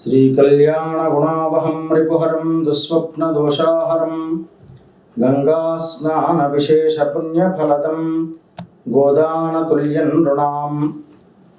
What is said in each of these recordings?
श्रीकल्याणगुणावहं रिपुहरं दुःस्वप्नदोषाहरं गङ्गास्नानविशेषपुण्यफलदं गोदानतुल्यं नृणाम्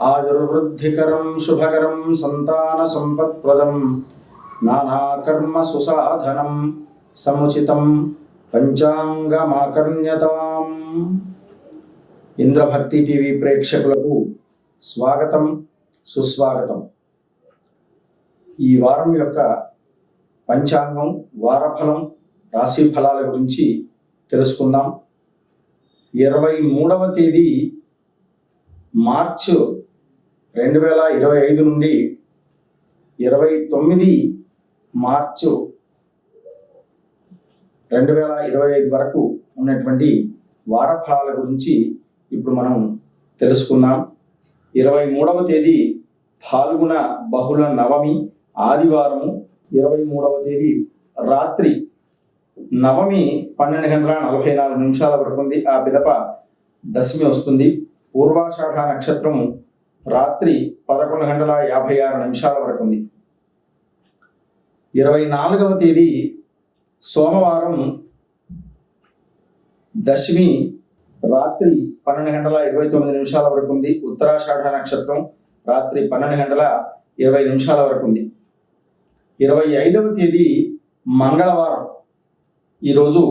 आयुर्वृद्धिकरं शुभकरं सन्तानसम्पत्प्रदं नानाकर्मसुसाधनं समुचितं పంచాంగమాకర్ణ్యతాం ఇంద్రభక్తి టీవీ ప్రేక్షకులకు స్వాగతం సుస్వాగతం ఈ వారం యొక్క పంచాంగం వారఫలం రాశి ఫలాల గురించి తెలుసుకుందాం. ఇరవై మూడవ తేదీ మార్చ్ రెండు వేల ఇరవై ఐదు నుండి ఇరవై తొమ్మిది మార్చు రెండు వేల ఇరవై ఐదు వరకు ఉన్నటువంటి వార ఫలాల గురించి ఇప్పుడు మనం తెలుసుకుందాం. ఇరవై మూడవ తేదీ ఫాల్గుణ బహుళ నవమి. ఆదివారము ఇరవై మూడవ తేదీ రాత్రి నవమి పన్నెండు గంటల నలభై నాలుగు నిమిషాల వరకు ఉంది. ఆ పిదప దశమి వస్తుంది. పూర్వాషాఢ నక్షత్రము రాత్రి పదకొండు గంటల యాభై ఆరు నిమిషాల వరకు ఉంది. ఇరవై నాలుగవ తేదీ సోమవారం దశమి రాత్రి పన్నెండు గంటల ఇరవై తొమ్మిది నిమిషాల వరకు ఉంది. ఉత్తరాషాఢ నక్షత్రం రాత్రి పన్నెండు గంటల ఇరవై నిమిషాల వరకు ఉంది. ఇరవై ఐదవ తేదీ మంగళవారం. ఈరోజు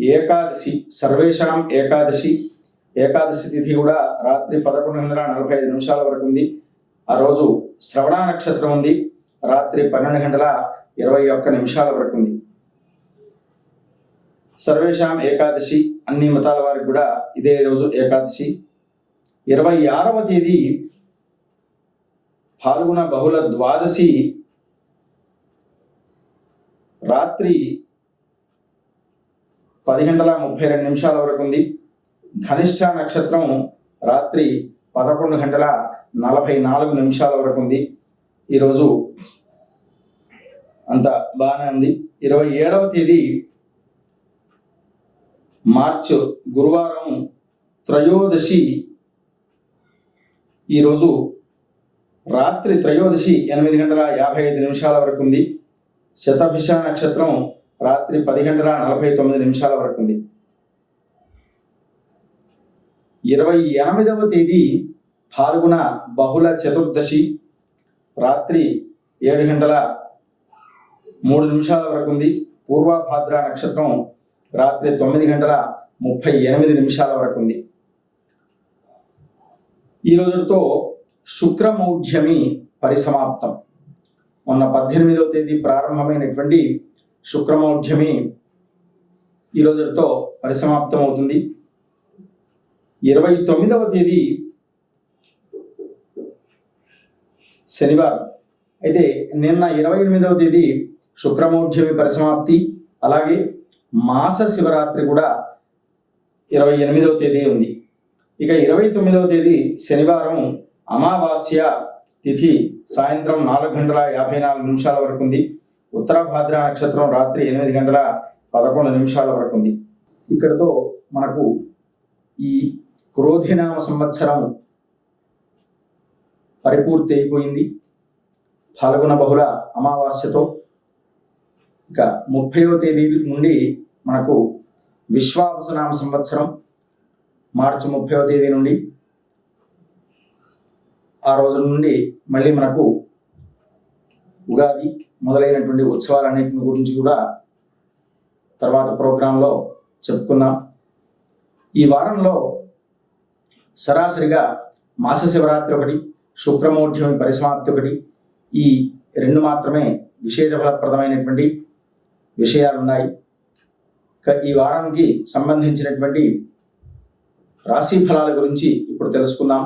ఏకాదశి సర్వేషాం ఏకాదశి. ఏకాదశి తిథి కూడా రాత్రి పదకొండు వందల నలభై ఐదు నిమిషాల వరకు ఉంది. ఆ రోజు శ్రవణ నక్షత్రం ఉంది. రాత్రి పన్నెండు గంటల ఇరవై ఒక్క నిమిషాల వరకు ఉంది. సర్వేషాం ఏకాదశి అన్ని మతాల వారికి కూడా ఇదే రోజు ఏకాదశి. ఇరవై ఆరవ తేదీ పాల్గొన బహుళ ద్వాదశి రాత్రి పది గంటల ముప్పై రెండు నిమిషాల వరకు ఉంది. ధనిష్ట నక్షత్రం రాత్రి పదకొండు గంటల నలభై నాలుగు నిమిషాల వరకు ఉంది. ఈరోజు అంత బాగానే ఉంది. ఇరవై ఏడవ తేదీ మార్చ్ గురువారం త్రయోదశి. ఈరోజు రాత్రి త్రయోదశి ఎనిమిది గంటల యాభై ఐదు నిమిషాల వరకు ఉంది. శతభిష నక్షత్రం రాత్రి పది గంటల నలభై తొమ్మిది నిమిషాల వరకు ఉంది. ఇరవై ఎనిమిదవ తేదీ పాల్గొన బహుళ చతుర్దశి రాత్రి ఏడు గంటల మూడు నిమిషాల వరకు ఉంది. పూర్వభాద్ర నక్షత్రం రాత్రి తొమ్మిది గంటల ముప్పై ఎనిమిది నిమిషాల వరకు ఉంది. ఈ రోజుతో శుక్రమౌఢ్యమి పరిసమాప్తం. మొన్న పద్దెనిమిదవ తేదీ ప్రారంభమైనటువంటి శుక్రమౌఢ్యమి ఈ రోజుతో పరిసమాప్తం అవుతుంది ఇరవై తొమ్మిదవ తేదీ శనివారం. అయితే నిన్న ఇరవై ఎనిమిదవ తేదీ శుక్రమౌఢ్యమి పరిసమాప్తి అలాగే మాస శివరాత్రి కూడా ఇరవై ఎనిమిదవ తేదీ ఉంది. ఇక ఇరవై తొమ్మిదవ తేదీ శనివారం అమావాస్య తిథి సాయంత్రం నాలుగు గంటల యాభై నాలుగు నిమిషాల వరకు ఉంది. ఉత్తరాభాద్ర నక్షత్రం రాత్రి ఎనిమిది గంటల పదకొండు నిమిషాల వరకు ఉంది. ఇక్కడతో మనకు ఈ క్రోధినామ సంవత్సరం పరిపూర్తి అయిపోయింది. పాల్గొన బహుళ అమావాస్యతో ఇక ముప్పైవ తేదీ నుండి మనకు విశ్వావసనామ సంవత్సరం మార్చి ముప్పైవ తేదీ నుండి ఆ రోజు నుండి మళ్ళీ మనకు ఉగాది మొదలైనటువంటి ఉత్సవాలన్నింటిని గురించి కూడా తర్వాత ప్రోగ్రాంలో చెప్పుకుందాం. ఈ వారంలో సరాసరిగా మాస శివరాత్రి ఒకటి శుక్రమౌఢ్యమి పరిసమాప్తి ఒకటి ఈ రెండు మాత్రమే విశేష ఫలప్రదమైనటువంటి విషయాలు ఉన్నాయి ఈ వారానికి సంబంధించినటువంటి రాశి ఫలాల గురించి ఇప్పుడు తెలుసుకుందాం.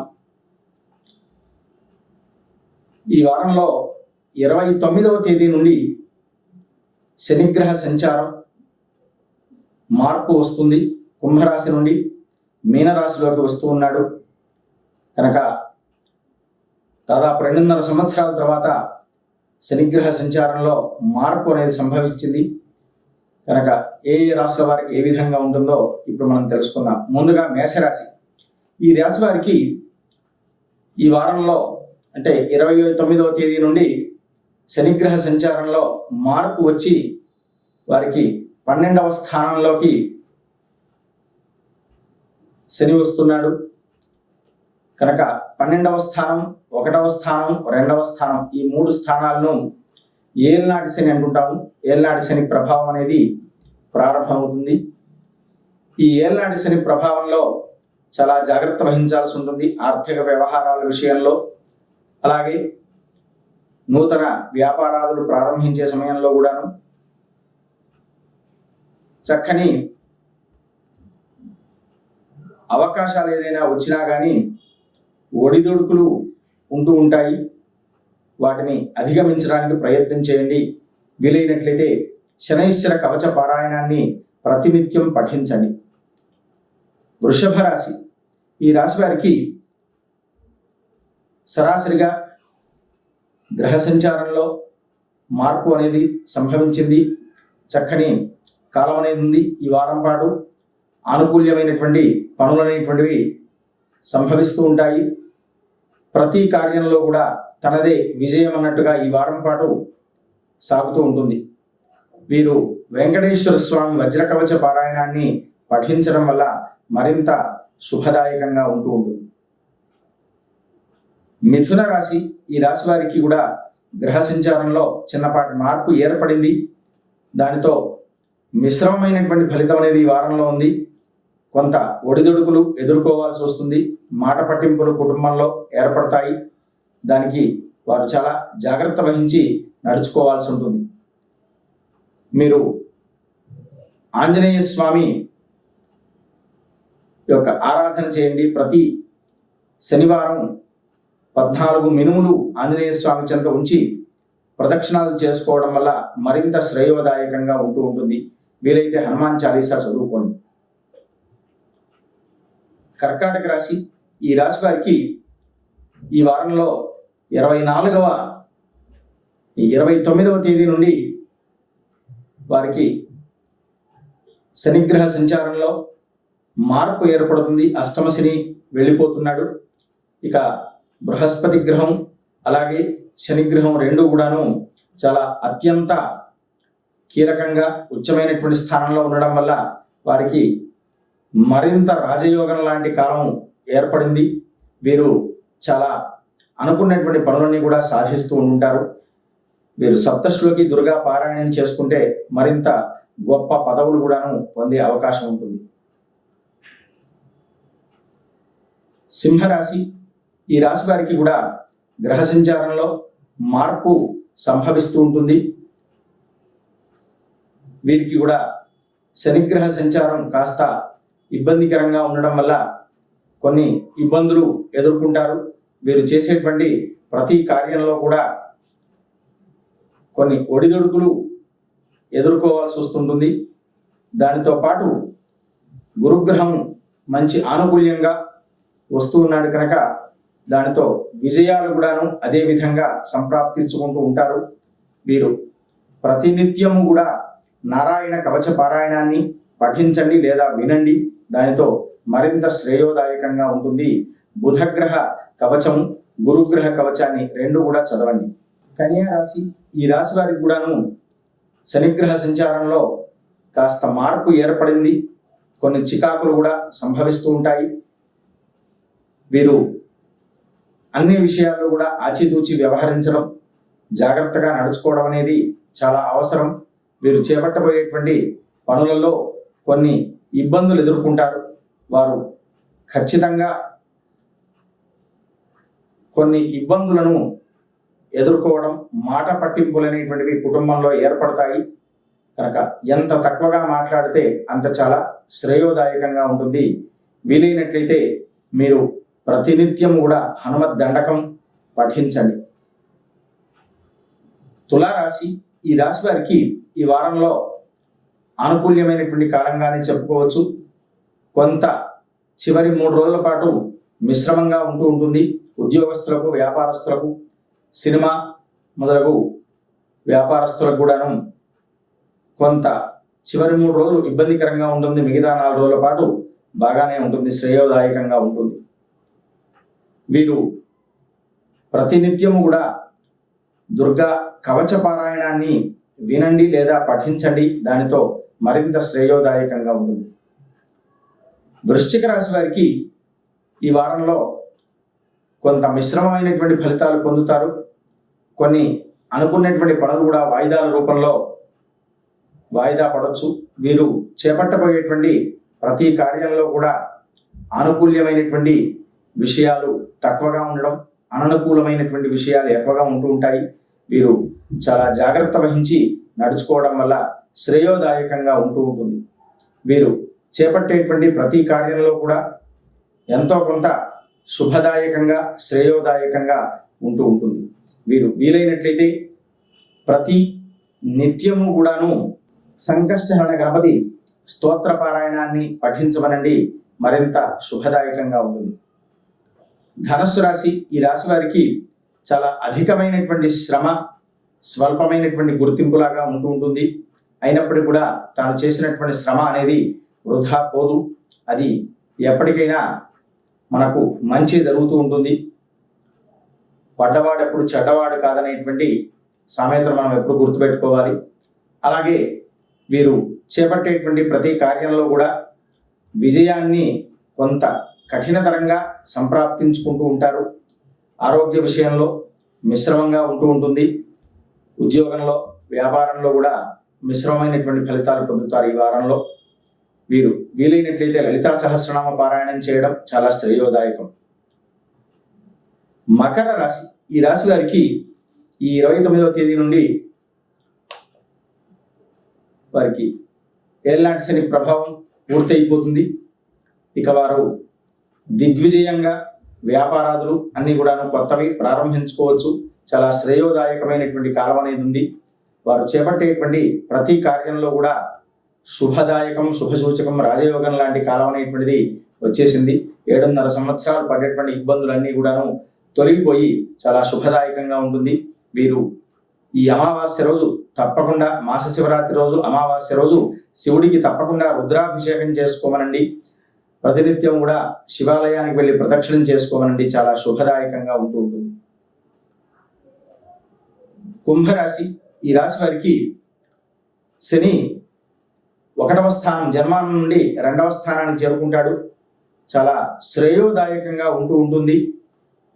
ఈ వారంలో ఇరవై తొమ్మిదవ తేదీ నుండి శనిగ్రహ సంచారం మార్పు వస్తుంది. కుంభరాశి నుండి మీనరాశిలోకి వస్తూ ఉన్నాడు. కనుక దాదాపు రెండున్నర సంవత్సరాల తర్వాత శనిగ్రహ సంచారంలో మార్పు అనేది సంభవించింది. కనుక ఏ ఏ రాశుల వారికి ఏ విధంగా ఉంటుందో ఇప్పుడు మనం తెలుసుకుందాం. ముందుగా మేషరాశి. ఈ రాశి వారికి ఈ వారంలో అంటే ఇరవై తొమ్మిదవ తేదీ నుండి శనిగ్రహ సంచారంలో మార్పు వచ్చి వారికి పన్నెండవ స్థానంలోకి శని వస్తున్నాడు. కనుక పన్నెండవ స్థానం ఒకటవ స్థానం రెండవ స్థానం ఈ మూడు స్థానాలను ఏల్నాటి శని అంటుంటాము. ఏల్నాటి శని ప్రభావం అనేది ప్రారంభమవుతుంది. ఈ ఏల్నాటి శని ప్రభావంలో చాలా జాగ్రత్త వహించాల్సి ఉంటుంది. ఆర్థిక వ్యవహారాల విషయంలో అలాగే నూతన వ్యాపారాలు ప్రారంభించే సమయంలో కూడాను చక్కని అవకాశాలు ఏదైనా వచ్చినా కానీ ఒడిదొడుకులు ఉంటూ ఉంటాయి. వాటిని అధిగమించడానికి ప్రయత్నం చేయండి. వీలైనట్లయితే శనైశ్వర కవచ పారాయణాన్ని ప్రతినిత్యం పఠించండి. వృషభ రాశి. ఈ రాశి వారికి సరాసరిగా గ్రహ సంచారంలో మార్పు అనేది సంభవించింది. చక్కని కాలం అనేది ఉంది. ఈ వారం పాటు ఆనుకూల్యమైనటువంటి పనులు అనేటువంటివి సంభవిస్తూ ఉంటాయి. ప్రతి కార్యంలో కూడా తనదే విజయం అన్నట్టుగా ఈ వారం పాటు సాగుతూ ఉంటుంది. వీరు వెంకటేశ్వర స్వామి వజ్రకవచ పారాయణాన్ని పఠించడం వల్ల మరింత శుభదాయకంగా ఉంటూ ఉంటుంది. మిథున రాశి ఈ రాశి వారికి కూడా గ్రహ సంచారంలో చిన్నపాటి మార్పు ఏర్పడింది. దానితో మిశ్రమమైనటువంటి ఫలితం అనేది ఈ వారంలో ఉంది. కొంత ఒడిదొడుకులు ఎదుర్కోవాల్సి వస్తుంది. మాట పట్టింపులు కుటుంబంలో ఏర్పడతాయి. దానికి వారు చాలా జాగ్రత్త వహించి నడుచుకోవాల్సి ఉంటుంది. మీరు ఆంజనేయ స్వామి యొక్క ఆరాధన చేయండి. ప్రతి శనివారం పద్నాలుగు మినుములు ఆంజనేయ స్వామి చెంత ఉంచి ప్రదక్షిణాలు చేసుకోవడం వల్ల మరింత శ్రేయోదాయకంగా ఉంటూ ఉంటుంది. వీలైతే హనుమాన్ చాలీసా చదువుకోండి. కర్కాటక రాశి. ఈ రాశి వారికి ఈ వారంలో ఇరవై నాలుగవ ఇరవై తొమ్మిదవ తేదీ నుండి వారికి శనిగ్రహ సంచారంలో మార్పు ఏర్పడుతుంది. అష్టమశని వెళ్ళిపోతున్నాడు. ఇక బృహస్పతి గ్రహం అలాగే శనిగ్రహం రెండు కూడాను చాలా అత్యంత కీలకంగా ఉచ్చమైనటువంటి స్థానంలో ఉండడం వల్ల వారికి మరింత రాజయోగం లాంటి కాలం ఏర్పడింది. వీరు చాలా అనుకున్నటువంటి పనులన్నీ కూడా సాధిస్తూ ఉంటారు వీరు సప్తశ్లోకి దుర్గా పారాయణం చేసుకుంటే మరింత గొప్ప పదవులు కూడాను పొందే అవకాశం ఉంటుంది. సింహరాశి ఈ రాశి వారికి కూడా గ్రహ సంచారంలో మార్పు సంభవిస్తూ ఉంటుంది. వీరికి కూడా శనిగ్రహ సంచారం కాస్త ఇబ్బందికరంగా ఉండడం వల్ల కొన్ని ఇబ్బందులు ఎదుర్కొంటారు. వీరు చేసేటువంటి ప్రతి కార్యంలో కూడా కొన్ని ఒడిదొడుకులు ఎదుర్కోవాల్సి వస్తుంటుంది. దానితో పాటు గురుగ్రహం మంచి ఆనుకూల్యంగా వస్తూ ఉన్నాడు కనుక దానితో విజయాలు కూడాను అదే విధంగా సంప్రాప్తించుకుంటూ ఉంటారు. వీరు ప్రతినిత్యము కూడా నారాయణ కవచ పారాయణాన్ని పఠించండి లేదా వినండి. దానితో మరింత శ్రేయోదాయకంగా ఉంటుంది. బుధగ్రహ కవచము గురుగ్రహ కవచాన్ని రెండు కూడా చదవండి. కన్యా రాశి ఈ రాశి వారికి కూడాను శనిగ్రహ సంచారంలో కాస్త మార్పు ఏర్పడింది. కొన్ని చికాకులు కూడా సంభవిస్తూ ఉంటాయి. వీరు అన్ని విషయాల్లో కూడా ఆచితూచి వ్యవహరించడం జాగ్రత్తగా నడుచుకోవడం అనేది చాలా అవసరం. వీరు చేపట్టబోయేటువంటి పనులలో కొన్ని ఇబ్బందులు ఎదుర్కొంటారు. వారు ఖచ్చితంగా కొన్ని ఇబ్బందులను ఎదుర్కోవడం మాట పట్టింపులు అనేటువంటివి కుటుంబంలో ఏర్పడతాయి. కనుక ఎంత తక్కువగా మాట్లాడితే అంత చాలా శ్రేయోదాయకంగా ఉంటుంది. వీలైనట్లయితే మీరు ప్రతినిత్యం కూడా హనుమత్ దండకం పఠించండి. తులారాశి ఈ రాశి వారికి ఈ వారంలో ఆనుకూల్యమైనటువంటి కాలంగానే చెప్పుకోవచ్చు. కొంత చివరి మూడు రోజుల పాటు మిశ్రమంగా ఉంటూ ఉంటుంది. ఉద్యోగస్తులకు వ్యాపారస్తులకు సినిమా మొదలగు వ్యాపారస్తులకు కూడాను కొంత చివరి మూడు రోజులు ఇబ్బందికరంగా ఉంటుంది. మిగతా నాలుగు రోజుల పాటు బాగానే ఉంటుంది. శ్రేయోదాయకంగా ఉంటుంది. వీరు ప్రతినిత్యము కూడా దుర్గా కవచ పారాయణాన్ని వినండి లేదా పఠించండి. దానితో మరింత శ్రేయోదాయకంగా ఉంటుంది. వృశ్చిక రాశి వారికి ఈ వారంలో కొంత మిశ్రమమైనటువంటి ఫలితాలు పొందుతారు. కొన్ని అనుకున్నటువంటి పనులు కూడా వాయిదాల రూపంలో వాయిదా పడవచ్చు వీరు చేపట్టబోయేటువంటి ప్రతి కార్యంలో కూడా ఆనుకూల్యమైనటువంటి విషయాలు తక్కువగా ఉండడం అననుకూలమైనటువంటి విషయాలు ఎక్కువగా ఉంటూ ఉంటాయి. వీరు చాలా జాగ్రత్త వహించి నడుచుకోవడం వల్ల శ్రేయోదాయకంగా ఉంటూ ఉంటుంది. వీరు చేపట్టేటువంటి ప్రతి కార్యంలో కూడా ఎంతో కొంత శుభదాయకంగా శ్రేయోదాయకంగా ఉంటూ ఉంటుంది. వీరు వీలైనట్లయితే ప్రతి నిత్యము కూడాను సంకష్టహరణ గణపతి స్తోత్ర పారాయణాన్ని పఠించమనండి. మరింత శుభదాయకంగా ఉంటుంది. ధనస్సు రాశి ఈ రాశి వారికి చాలా అధికమైనటువంటి శ్రమ స్వల్పమైనటువంటి గుర్తింపులాగా ఉంటూ ఉంటుంది. అయినప్పటికీ కూడా తాను చేసినటువంటి శ్రమ అనేది వృధా పోదు. అది ఎప్పటికైనా మనకు మంచి జరుగుతూ ఉంటుంది. పడ్డవాడు ఎప్పుడు చెడ్డవాడు కాదనేటువంటి సామెతను మనం ఎప్పుడు గుర్తుపెట్టుకోవాలి. అలాగే వీరు చేపట్టేటువంటి ప్రతి కార్యంలో కూడా విజయాన్ని కొంత కఠినతరంగా సంప్రాప్తించుకుంటూ ఉంటారు. ఆరోగ్య విషయంలో మిశ్రమంగా ఉంటూ ఉంటుంది. ఉద్యోగంలో వ్యాపారంలో కూడా మిశ్రమమైనటువంటి ఫలితాలు పొందుతారు ఈ వారంలో. వీరు వీలైనట్లయితే లలితా సహస్రనామ పారాయణం చేయడం చాలా శ్రేయోదాయకం. మకర రాశి ఈ రాశి వారికి ఈ ఇరవై తొమ్మిదవ తేదీ నుండి వారికి ఏళ్ళనాటి శని ప్రభావం పూర్తయిపోతుంది. ఇక వారు దిగ్విజయంగా వ్యాపారాదులు అన్నీ కూడాను కొత్తవి ప్రారంభించుకోవచ్చు. చాలా శ్రేయోదాయకమైనటువంటి కాలం అనేది ఉంది. వారు చేపట్టేటువంటి ప్రతి కార్యంలో కూడా శుభదాయకం శుభసూచకం రాజయోగం లాంటి కాలం అనేటువంటిది వచ్చేసింది. ఏడున్నర సంవత్సరాలు పడేటువంటి ఇబ్బందులన్నీ కూడాను తొలగిపోయి చాలా శుభదాయకంగా ఉంటుంది. వీరు ఈ అమావాస్య రోజు తప్పకుండా మాస శివరాత్రి రోజు అమావాస్య రోజు శివుడికి తప్పకుండా రుద్రాభిషేకం చేసుకోమనండి. ప్రతినిత్యం కూడా శివాలయానికి వెళ్ళి ప్రదక్షిణం చేసుకోవాలండి చాలా శుభదాయకంగా ఉంటూ ఉంటుంది. కుంభరాశి ఈ రాశి వారికి శని ఒకటవ స్థానం జన్మానం నుండి రెండవ స్థానానికి చేరుకుంటాడు. చాలా శ్రేయోదాయకంగా ఉంటూ ఉంటుంది.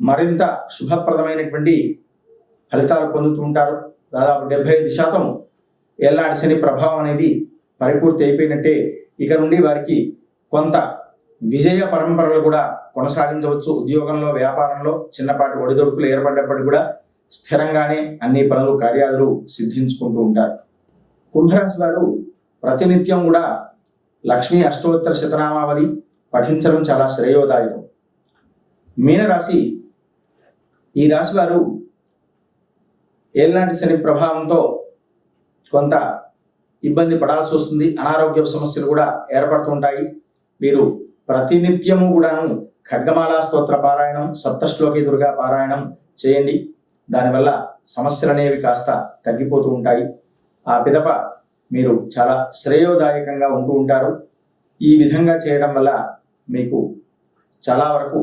మరింత శుభప్రదమైనటువంటి ఫలితాలు పొందుతూ ఉంటారు. దాదాపు డెబ్బై ఐదు శాతం ఏళ్ళనాటి శని ప్రభావం అనేది పరిపూర్తి అయిపోయినట్టే ఇక నుండి వారికి కొంత విజయ పరంపరలు కూడా కొనసాగించవచ్చు. ఉద్యోగంలో వ్యాపారంలో చిన్నపాటి ఒడిదొడుకులు ఏర్పడ్డప్పటికీ కూడా స్థిరంగానే అన్ని పనులు కార్యాలు సిద్ధించుకుంటూ ఉంటారు. కుంభరాశి వారు ప్రతినిత్యం కూడా లక్ష్మీ అష్టోత్తర శతనామావళి పఠించడం చాలా శ్రేయోదాయకం. మీనరాశి ఈ రాశి వారు ఏళ్ళనాటి శని ప్రభావంతో కొంత ఇబ్బంది పడాల్సి వస్తుంది. అనారోగ్య సమస్యలు కూడా ఏర్పడుతుంటాయి వీరు ప్రతినిత్యము కూడాను ఖడ్గమాలా స్తోత్ర పారాయణం సప్తశ్లోకి దుర్గా పారాయణం చేయండి. దానివల్ల సమస్యలు అనేవి కాస్త తగ్గిపోతూ ఉంటాయి. ఆ పిదప మీరు చాలా శ్రేయోదాయకంగా ఉంటూ ఉంటారు. ఈ విధంగా చేయడం వల్ల మీకు చాలా వరకు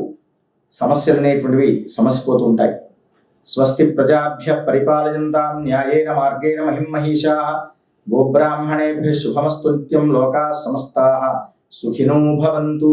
సమస్యలు అనేటువంటివి సమసిపోతూ ఉంటాయి. స్వస్తి ప్రజాభ్య పరిపాలయంతాం న్యాయేన మార్గేణ మహిమహీషా గోబ్రాహ్మణేభ్య శుభమస్తు నిత్యం లోకా సమస్తా. सुखिनो भवन्तु